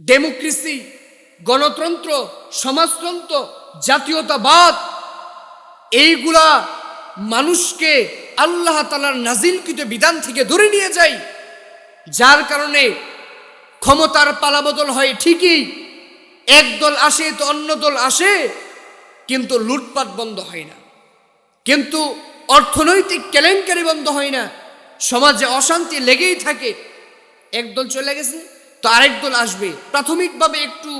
Democracy গণতন্ত্র, সমাজতন্ত্র, জাতীয়তাবাদ, এইগুলা মানুষকে আল্লাহ তালার নাজিলকৃত বিধান থেকে দূরে নিয়ে যায় যার কারণে ক্ষমতার পালাবদল হয় ঠিকই, এক দল আসে তো অন্য দল আসে, কিন্তু লুটপাট বন্ধ হয় না। কিন্তু অর্থনৈতিক কেলেঙ্কারি বন্ধ হয় না। সমাজে অশান্তি লেগেই থাকে। একদল চলে গেছে। তো আরেক দল আসবে। প্রাথমিকভাবে একটু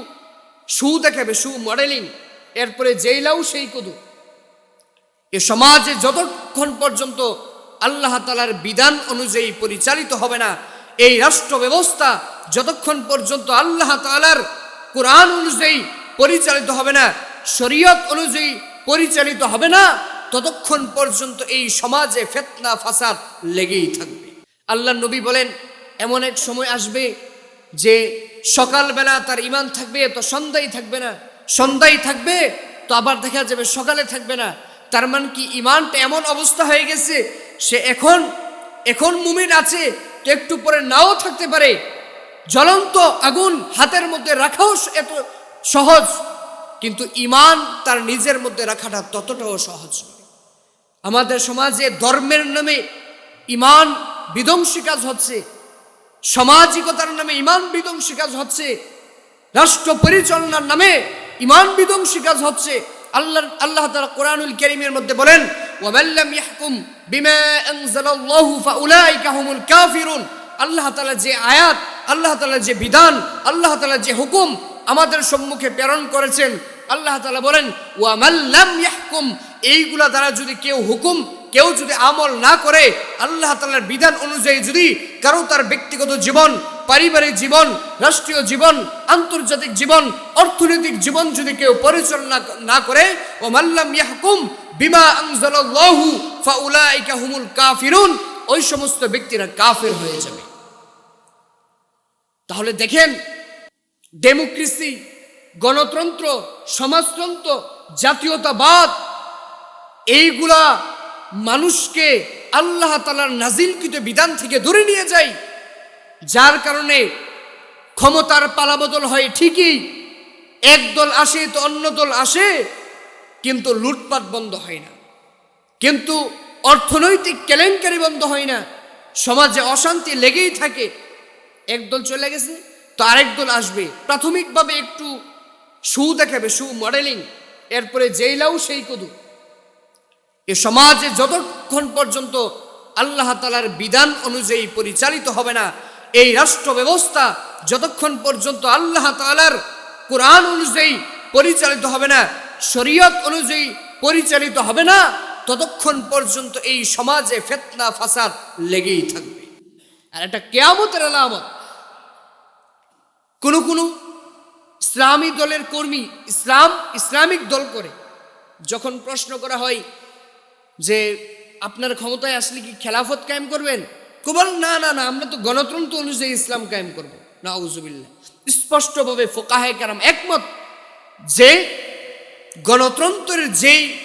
সু দেখাবে, সু মডেলিং। এরপরে যেই লাউ, সেই কদু। এ সমাজে যতক্ষণ পর্যন্ত আল্লাহ তালার বিধান অনুযায়ী পরিচালিত হবে না, এই রাষ্ট্র ব্যবস্থা যতক্ষণ পর্যন্ত আল্লাহ তালার কোরআন অনুযায়ী পরিচালিত হবে না, শরীয়ত অনুযায়ী পরিচালিত হবে না, ততক্ষণ পর্যন্ত এই সমাজে ফেতনা, ফাসাদ লেগেই থাকবে। আল্লাহ নবী বলেন, এমন এক সময় আসবে যে সকালবেলা তার ইমান থাকবে, তো সন্ধ্যায় থাকবে না। সন্ধ্যায় থাকবে, তো আবার দেখা যাবে সকালে থাকবে না। তার মানে কি ইমানটা এমন অবস্থা হয়ে গেছে, সে এখন এখন মুমিন আছে, তো একটু পরে নাও থাকতে পারে। জ্বলন্ত আগুন হাতের মধ্যে রাখাও এত সহজ, কিন্তু ইমান তার নিজের মধ্যে রাখাটা ততটাও সহজ। আমাদের সমাজে ধর্মের নামে ইমান বিধ্বংসী কাজ হচ্ছে। সামাজিকতার নামে ইমান বিধ্বংসী কাজ হচ্ছে, রাষ্ট্র পরিচালনার নামে ইমান বিধ্বংসী কাজ হচ্ছে। আল্লাহ আল্লাহ তাআলা কোরআনুল কারীমের মধ্যে বলেন ওয়ামাল্লাম ইয়াহকুম বিমা আনজালাল্লাহু ফাউলাইকা হুমুল কাফিরুন। আল্লাহ তাআলা যে আয়াত, আল্লাহ তাআলা যে বিধান, আল্লাহ তাআলা যে হুকুম আমাদের সম্মুখে প্রেরণ করেছেন। আল্লাহ তাআলা বলেন ওয়ামাল্লাম ইয়াহকুম, এইগুলা দ্বারা যদি কেউ হুকুম কেউ যদি আমল না করে, আল্লাহ তাআলার বিধান অনুযায়ী যদি কারও তার ব্যক্তিগত জীবন, পারিবারিক জীবন, রাষ্ট্রীয় জীবন, আন্তর্জাতিক জীবন, অর্থনৈতিক জীবন যদি কেউ পরিচালনা না করে ও মাল্লাম ইয়াহকুম বিমা আনজালাল্লাহু ফাউলাইকা হুমুল কাফিরুন, ওই সমস্ত ব্যক্তিরা কাফের হয়ে যাবে। তাহলে দেখেন, ডেমোক্রেসি, গণতন্ত্র, সমাজতন্ত্র, জাতীয়তাবাদ, এইগুলা মানুষকে আল্লাহ তালার নাজিলকৃত বিধান থেকে দূরে নিয়ে যায় যার কারণে ক্ষমতার পালাবদল হয় ঠিকই, এক দল আসে তো অন্য দল আসে, কিন্তু লুটপাট বন্ধ হয় না। কিন্তু অর্থনৈতিক কেলেঙ্কারি বন্ধ হয় না। সমাজে অশান্তি লেগেই থাকে। একদল চলে গেছে তো আরেক দল আসবে। প্রাথমিকভাবে একটু সু দেখাবে, সু মডেলিং এরপরে যেই লাউ সেই কদু। এ সমাজে যতক্ষণ পর্যন্ত আল্লাহ তালার বিধান অনুযায়ী পরিচালিত হবে না, এই রাষ্ট্র ব্যবস্থা যতক্ষণ পর্যন্ত আল্লাহ তালার কোরআন অনুযায়ী পরিচালিত হবে না, শরীয়ত অনুযায়ী পরিচালিত হবে না, ততক্ষণ পর্যন্ত এই সমাজে ফেতনা, ফাসাদ লেগেই থাকবে। আর একটা কেয়ামতের আলামত। কোনো কোনো ইসলামী দলের কর্মী ইসলাম, ইসলামিক দল করে যখন প্রশ্ন করা হয় যে আপনার ক্ষমতায় আসলে কি খেলাফত কায়েম করবেন? কবল, না না না, আমরা তো গণতন্ত্র অনুযায়ী ইসলাম কায়েম করব। না উজুবিল্লা স্পষ্টভাবে ফোকাহে কারাম একমত যে গণতন্ত্রের যেই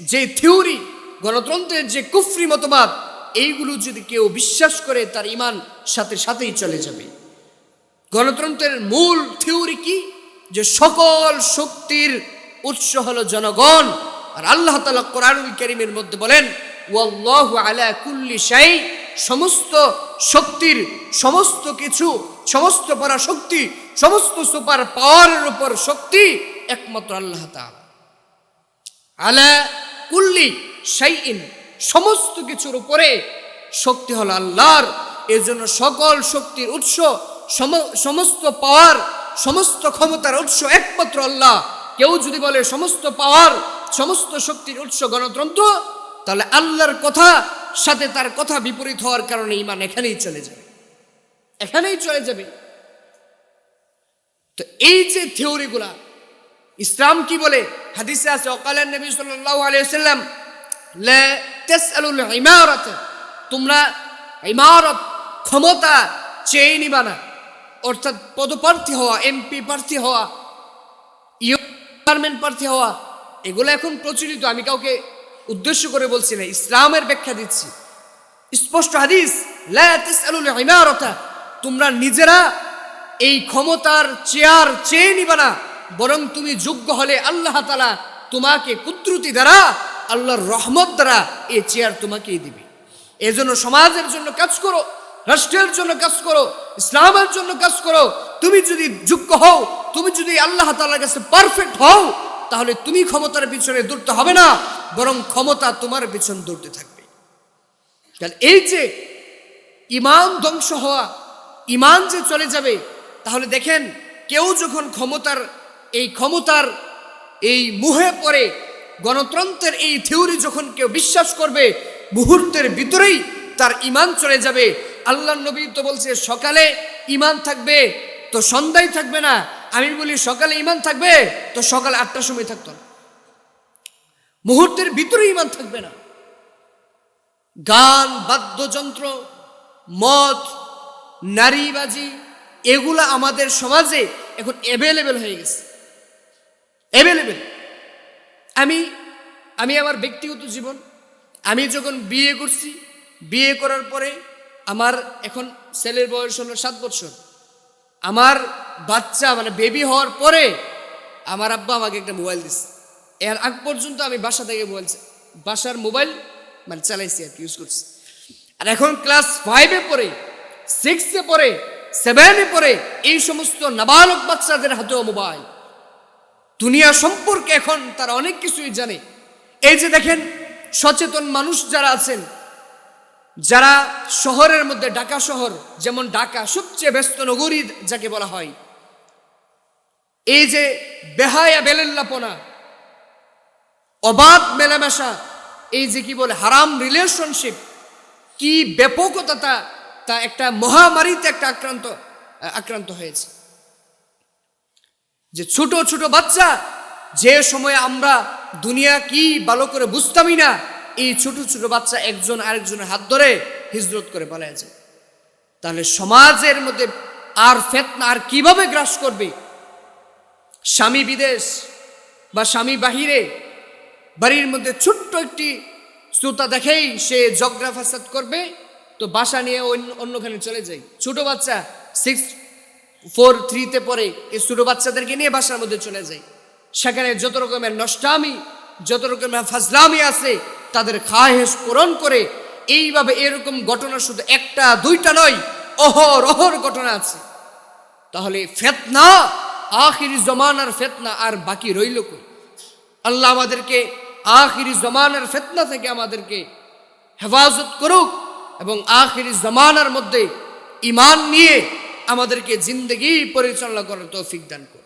যে থিওরি, গণতন্ত্রের যে কুফরি মতবাদ, এইগুলো যদি কেউ বিশ্বাস করে, তার ইমান সাথে সাথেই চলে যাবে। গণতন্ত্রের মূল থিওরি কি? যে সকল শক্তির উৎস হলো জনগণ। আর আল্লাহ তালা কোরআনুল করিমের মধ্যে বলেন, ওয়াল্লাহু আলা কুল্লি শাই সমস্ত শক্তির সমস্ত কিছু, সমস্ত পরা শক্তি সমস্ত সুপার পাওয়ারের উপর শক্তি একমাত্র আল্লাহ তাআলা। আলা কুল্লি শাইইন, সমস্ত কিছুর উপরে শক্তি হলো আল্লাহর। এর জন্য সকল শক্তির উৎস, সম- সমস্ত পাওয়ার, সমস্ত ক্ষমতার উৎস একমাত্র আল্লাহ। কেউ যদি বলে সমস্ত পাওয়ার সমস্ত শক্তির উৎস গণতন্ত্র, তাহলে আল্লাহর কথা সাথে তার কথা বিপরীত হওয়ার কারণে ইমান এখানেই চলে যাবে। এখানেই চলে যাবে। তো এই যে থিওরিগুলা, ইসলাম কি বলে? হাদিসে আছে অকালের নবী লা তাসআলুল ইমারাত তোমরা ইমারত, ক্ষমতা চেয়ে নিবা না অর্থাৎ পদপ্রার্থী হওয়া, এমপি প্রার্থী হওয়া, ইউ চেয়ারম্যান প্রার্থী হওয়া এগুলো এখন প্রচলিত, আমি কাউকে উদ্দেশ্য করে বলছি না, ইসলামের ব্যাখ্যা দিচ্ছি। স্পষ্ট হাদিস তোমরা নিজেরা এই ক্ষমতার চেয়ার চেয়ে নিবে না, বরং তুমি যোগ্য হলে আল্লাহ তালা তোমাকে কুদ্রুতি দ্বারা, আল্লাহর রহমত দ্বারা এই চেয়ার তোমাকেই দিবে। এজন্য সমাজের জন্য কাজ করো, রাষ্ট্রের জন্য কাজ করো, ইসলামের জন্য কাজ করো। তুমি যদি যোগ্য হও, তুমি যদি আল্লাহ তালার কাছে পারফেক্ট হও তাহলে তুমি ক্ষমতার পিছনে দৌড়তে হবে না, বরং ক্ষমতা তোমার পিছন দৌড়তে থাকবে। তাহলে এই যে ইমান ধ্বংস হওয়া, ইমান যে চলে যাবে, তাহলে দেখেন কেউ যখন ক্ষমতার, এই ক্ষমতার এই মুহে পড়ে, গণতন্ত্রের এই থিওরি যখন কেউ বিশ্বাস করবে, মুহূর্তের ভিতরেই তার ইমান চলে যাবে। আল্লাহ নবী তো বলছে, সকালে ইমান থাকবে, তো সন্ধ্যায় থাকবে না আমি বলি, সকালে ইমান থাকবে, তো সকাল আটটার সময় থাকতো না। মুহূর্তের ভিতরে ইমান থাকবে না। গান, বাদ্যযন্ত্র, মদ, নারীবাজি, এগুলা আমাদের সমাজে এখন অ্যাভেলেবেল হয়ে গেছে। অ্যাভেলেবেল আমি আমি আমার ব্যক্তিগত জীবন, আমি যখন বিয়ে করছি, বিয়ে করার পরে আমার এখন ছেলের বয়স হলো সাত বছর। আমার বাচ্চা মানে বেবি হওয়ার পরে আমার আব্বা আমাকে একটা মোবাইল দিচ্ছে এর আগ পর্যন্ত আমি বাসা থেকে মোবাইল বাসার মোবাইল মানে চালাইছি আর কি ইউজ করছি। আর এখন ক্লাস ফাইভে পড়ে সিক্সে পড়ে সেভেনে পড়ে, এই সমস্ত নাবালক বাচ্চাদের হাতেও মোবাইল দুনিয়া সম্পর্কে এখন তারা অনেক কিছুই জানে। এই যে দেখেন, সচেতন মানুষ যারা আছেন যারা শহরের মধ্যে ঢাকা শহর, যেমন ঢাকা, সবচেয়ে ব্যস্ত নগরী যাকে বলা হয়, এই যে বেহায়া বেলেল্লাপনা, অবাধ মেলামেশা, এই যে কি বলে, হারাম রিলেশনশিপ কি ব্যাপকতা তা তা একটা মহামারীতে একটা আক্রান্ত আক্রান্ত হয়েছে। যে ছোট ছোট বাচ্চা, যে সময়ে আমরা দুনিয়া কি ভালো করে বুঝতামই না এই ছোট ছোট বাচ্চা একজন আরেকজনের হাত ধরে হিজরত করে পালিয়ে যায়। তাহলে সমাজের মধ্যে আর ফেতনা আর কীভাবে গ্রাস করবে? স্বামী বিদেশ বা স্বামী বাহিরে বাড়ির মধ্যে ছোট্ট একটি শ্রোতা দেখেই সে জগরা ফাসাদ করবে, তো বাসা নিয়ে অন্য অন্যখানে চলে যায়। ছোট বাচ্চা সিক্স ফোর থ্রিতে পড়ে, এই ছোট বাচ্চাদেরকে নিয়ে বাসার মধ্যে চলে যায়। সেখানে যত রকমের নষ্টামি যত রকমের ফাজলামি আছে, তাদের খাহেস পূরণ করে, এইভাবে এরকম ঘটনা শুধু একটা, দুইটা নয়, অহর অহর ঘটনা আছে। তাহলে ফেতনা, আখিরি জমানার ফেতনা আর বাকি রইল কই? আল্লাহ আমাদেরকে আখিরি জমানার ফেতনা থেকে আমাদেরকে হেফাজত করুক এবং আখিরি জমানার মধ্যে ইমান নিয়ে আমাদেরকে জিন্দগি পরিচালনা করার তৌফিক দান করুক।